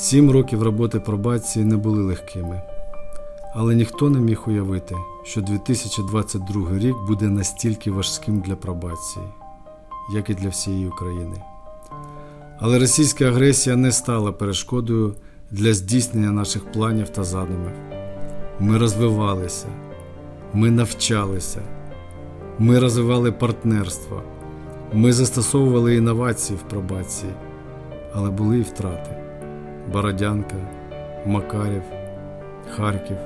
Сім років роботи пробації не були легкими, але ніхто не міг уявити, що 2022 рік буде настільки важким для пробації, як і для всієї України. Але російська агресія не стала перешкодою для здійснення наших планів та задумів. Ми розвивалися, ми навчалися, ми розвивали партнерство, ми застосовували інновації в пробації, але були і втрати. Бородянка, Макарів, Харків.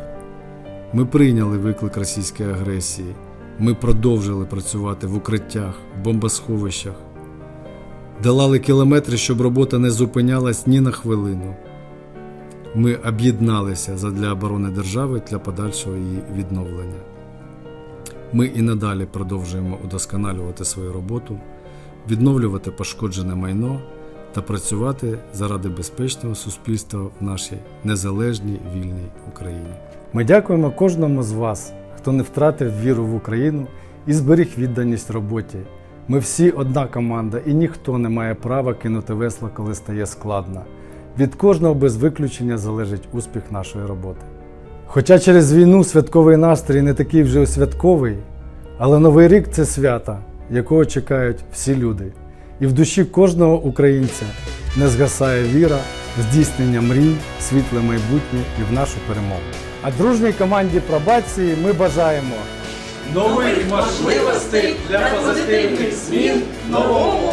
Ми прийняли виклик російської агресії. Ми продовжили працювати в укриттях, бомбосховищах, долали кілометри, щоб робота не зупинялась ні на хвилину. Ми об'єдналися задля оборони держави для подальшого її відновлення. Ми і надалі продовжуємо удосконалювати свою роботу, відновлювати пошкоджене майно та працювати заради безпечного суспільства в нашій незалежній вільній Україні. Ми дякуємо кожному з вас, хто не втратив віру в Україну і зберіг відданість роботі. Ми всі одна команда, і ніхто не має права кинути весло, коли стає складно. Від кожного без виключення залежить успіх нашої роботи. Хоча через війну святковий настрій не такий вже святковий, але Новий рік це свято, якого чекають всі люди. І в душі кожного українця не згасає віра здійснення мрій, світле майбутнє і в нашу перемогу. А дружній команді пробації ми бажаємо нових можливостей для позитивних змін новому